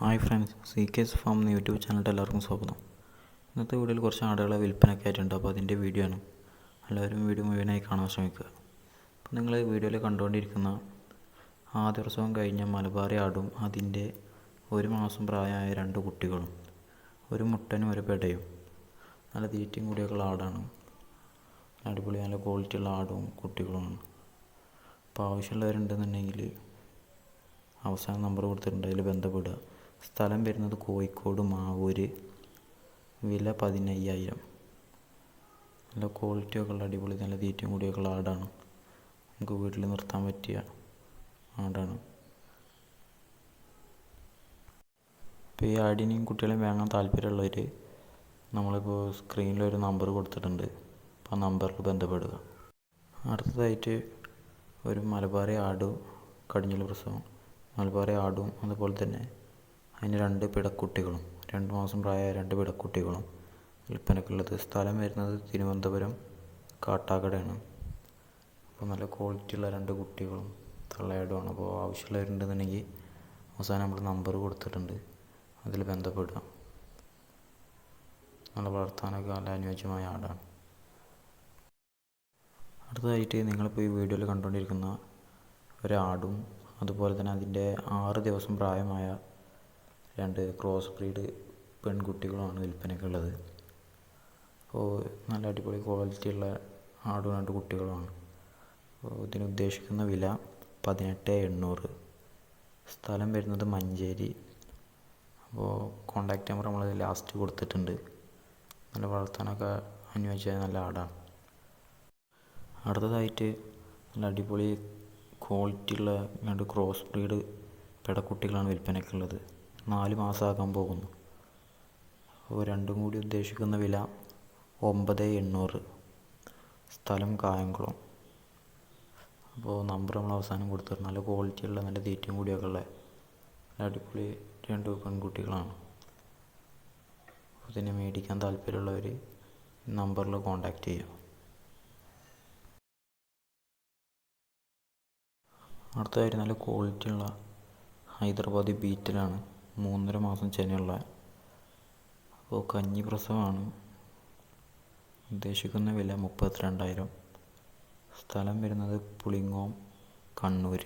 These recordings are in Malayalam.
Hi friends C K S farm എന്ന യൂട്യൂബ് ചാനലിന്റെ എല്ലാവർക്കും സ്വാഗതം. ഇന്നത്തെ വീഡിയോയിൽ കുറച്ച് ആടുകളെ വിൽപ്പനയ്ക്ക് ആയിട്ടുണ്ട് അപ്പോൾ അതിന്റെ വീഡിയോ ആണ്. എല്ലാവരും വീഡിയോ മുഴുവനായി കാണാൻ ശ്രമിക്കുക. അപ്പോൾ നിങ്ങൾ വീഡിയോയിൽ കണ്ടുകൊണ്ടിരിക്കുന്ന ആദ്യ ദിവസവും കഴിഞ്ഞ മലബാറി ആടും അതിന്റെ ഒരു മാസം പ്രായമായ രണ്ട് കുട്ടികളും ഒരു മുട്ടനും ഒരു പെടയും നല്ല തീറ്റയും കൂടിയൊക്കെയുള്ള ആടാണ്. അടിപൊളി നല്ല ക്വാളിറ്റിയുള്ള ആടും കുട്ടികളുമാണ് അപ്പോൾ ആവശ്യമുള്ളവരുണ്ടെന്നുണ്ടെങ്കിൽ അവസാന നമ്പർ കൊടുത്തിട്ടുണ്ട് അതിൽ ബന്ധപ്പെടുക. സ്ഥലം വരുന്നത് കോഴിക്കോട് മാവൂര്. വില പതിനയ്യായിരം. നല്ല ക്വാളിറ്റിയൊക്കെ ഉള്ള അടിപൊളി നല്ല തീറ്റയും കൂടിയൊക്കെ ഉള്ള ആടാണ്. നമുക്ക് വീട്ടിൽ നിർത്താൻ പറ്റിയ ആടാണ്. ഇപ്പോൾ ഈ ആടിനെയും കുട്ടികളെയും വാങ്ങാൻ താല്പര്യമുള്ളവർ നമ്മളിപ്പോൾ സ്ക്രീനിൽ ഒരു നമ്പർ കൊടുത്തിട്ടുണ്ട്. അപ്പോൾ ആ നമ്പറിൽ ബന്ധപ്പെടുക. അടുത്തതായിട്ട് ഒരു മലബാറി ആടും കടിഞ്ഞൂൽ പ്രസവം. മലബാറി ആടും അതുപോലെ തന്നെ അതിന് രണ്ട് പിടക്കുട്ടികളും രണ്ട് മാസം പ്രായമായ രണ്ട് പിടക്കുട്ടികളും. വിൽപ്പനക്കുള്ളത് സ്ഥലം വരുന്നത് തിരുവനന്തപുരം കാട്ടാക്കടയാണ്. അപ്പോൾ നല്ല ക്വാളിറ്റിയുള്ള രണ്ട് കുട്ടികളും തള്ളയാടുമാണ്. അപ്പോൾ ആവശ്യമുള്ളവരുണ്ടെന്നുണ്ടെങ്കിൽ അവസാനം നമ്മൾ നമ്പർ കൊടുത്തിട്ടുണ്ട്. അതിൽ ബന്ധപ്പെടുക. നല്ല വളർത്താനൊക്കെ നല്ല അനുയോജ്യമായ ആടാണ്. അടുത്തതായിട്ട് നിങ്ങളിപ്പോൾ ഈ വീഡിയോയിൽ കണ്ടുകൊണ്ടിരിക്കുന്ന ഒരാടും അതുപോലെ തന്നെ അതിന്റെ ആറ് ദിവസം പ്രായമായ രണ്ട് ക്രോസ് ബ്രീഡ് പെൺകുട്ടികളുമാണ് വിൽപ്പനയ്ക്കുള്ളത് അപ്പോൾ നല്ല അടിപൊളി ക്വാളിറ്റിയുള്ള ആടും രണ്ട് കുട്ടികളുമാണ്. അപ്പോൾ ഇതിന് ഉദ്ദേശിക്കുന്ന വില പതിനെട്ട് എണ്ണൂറ്. സ്ഥലം വരുന്നത് മഞ്ചേരി. അപ്പോൾ കോണ്ടാക്ട് നമ്പർ നമ്മൾ ലാസ്റ്റ് കൊടുത്തിട്ടുണ്ട്. നല്ല വളർത്താനൊക്കെ അനുയോജ്യമായ നല്ല ആടാണ്. അടുത്തതായിട്ട് നല്ല അടിപൊളി ക്വാളിറ്റിയുള്ള രണ്ട് ക്രോസ് ബ്രീഡ് പെടക്കുട്ടികളാണ് വിൽപ്പനയ്ക്കുള്ളത് നാല് മാസമാകാൻ പോകുന്നു. അപ്പോൾ രണ്ടും കൂടി ഉദ്ദേശിക്കുന്ന വില ഒമ്പത് എണ്ണൂറ്. സ്ഥലം കായംകുളം. അപ്പോൾ നമ്പർ നമ്മൾ അവസാനം കൊടുത്തു നല്ല ക്വാളിറ്റി ഉള്ള നല്ല തീറ്റയും കൂടിയൊക്കെ ഉള്ള അടിപൊളി രണ്ട് പെൺകുട്ടികളാണ്. ഇതിനെ മേടിക്കാൻ താല്പര്യമുള്ളവർ നമ്പറിൽ കോൺടാക്റ്റ് ചെയ്യുക. അടുത്തതായിട്ട് നല്ല ക്വാളിറ്റിയുള്ള ഹൈദരാബാദി ബീറ്റിലാണ്. മൂന്നര മാസം ചെനയുള്ള അപ്പോൾ കഞ്ഞി പ്രസവമാണ്. ഉദ്ദേശിക്കുന്ന വില മുപ്പത്തിരണ്ടായിരം. സ്ഥലം വരുന്നത് പുളിങ്ങോം കണ്ണൂർ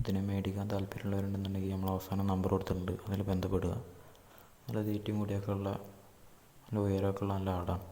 ഇതിനെ മേടിക്കാൻ താല്പര്യമുള്ളവരുണ്ടെന്നുണ്ടെങ്കിൽ നമ്മൾ അവസാനം നമ്പർ കൊടുത്തിട്ടുണ്ട്. അതിൽ ബന്ധപ്പെടുക. നല്ല തീറ്റയും കൂടിയൊക്കെ ഉള്ള നല്ല ഉയരമൊക്കെ ഉള്ള നല്ല ആടാണ്.